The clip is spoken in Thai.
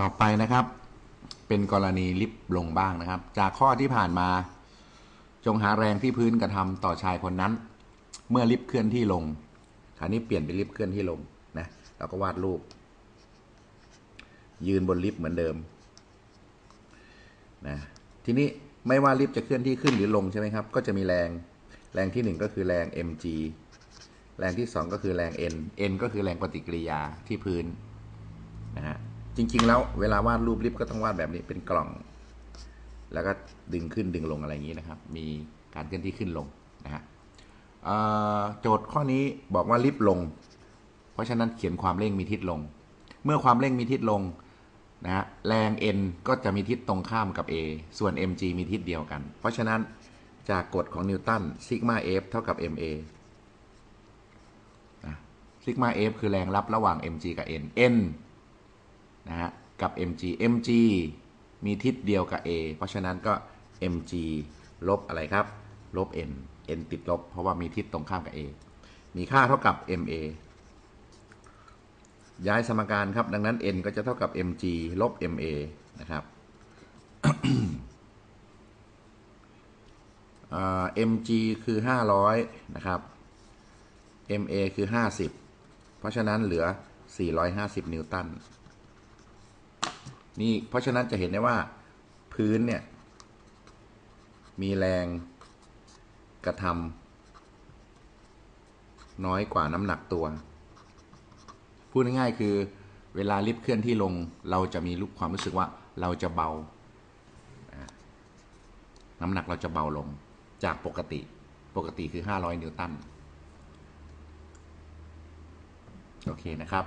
ต่อไปนะครับ เป็นกรณีลิฟต์ลงบ้างนะครับ จากข้อที่ผ่านมา จงหาแรงที่พื้นกระทำต่อชายคนนั้น เมื่อลิฟต์เคลื่อนที่ลงคราวนี้เปลี่ยนเป็นลิฟต์เคลื่อนที่ลงนะเราก็วาดรูป ยืนบนลิฟต์เหมือนเดิมนะทีนี้ไม่ว่าลิฟต์จะเคลื่อนที่ขึ้นหรือลงใช่ไหมครับ ก็จะมีแรงแรงที่หนึ่งก็คือแรง mg แรงที่สองก็คือแรง n n ก็คือแรงปฏิกิริยาที่พื้น จริง ๆ แล้วเวลาวาดรูปลิฟต์ก็ต้องวาดแบบนี้เป็นกล่อง แล้วก็ดึงขึ้นดึงลงอะไรอย่างนี้นะครับ มีการเคลื่อนที่ขึ้นลงนะฮะโจทย์ข้อนี้บอกว่าลิฟต์ลง เพราะฉะนั้นเขียนความเร่งมีทิศลง เมื่อความเร่งมีทิศลงนะฮะแรง n ก็จะมีทิศตรงข้ามกับ a ส่วน mg มีทิศเดียวกัน เพราะฉะนั้นจากกฎของนิวตันซิกมา f เท่ากับ ma นะซิกมา f คือแรงรับระหว่าง mg กับ n n นะฮะกับ mg mg มีทิศเดียวกับ a เพราะฉะนั้นก็ mg ลบอะไรครับ ลบ n n ติดลบ เพราะว่ามีทิศตรงข้ามกับ a มีค่าเท่ากับ ma ย้ายสมการครับ ดังนั้น n ก็จะเท่ากับ mg ลบ ma นะครับ mg คือ 500 นะครับ ma คือ 50 เพราะฉะนั้นเหลือ 450 นิวตัน นี่เพราะฉะนั้นจะเห็นได้ว่าพื้นเนี่ย มีแรงกระทำน้อยกว่าน้ำหนักตัว พูดง่ายๆคือเวลาลิฟต์เคลื่อนที่ลง เราจะมีรูปความรู้สึกว่าเราจะเบา น้ำหนักเราจะเบาลงจากปกติปกติคือ 500 นิวตัน โอเคนะครับ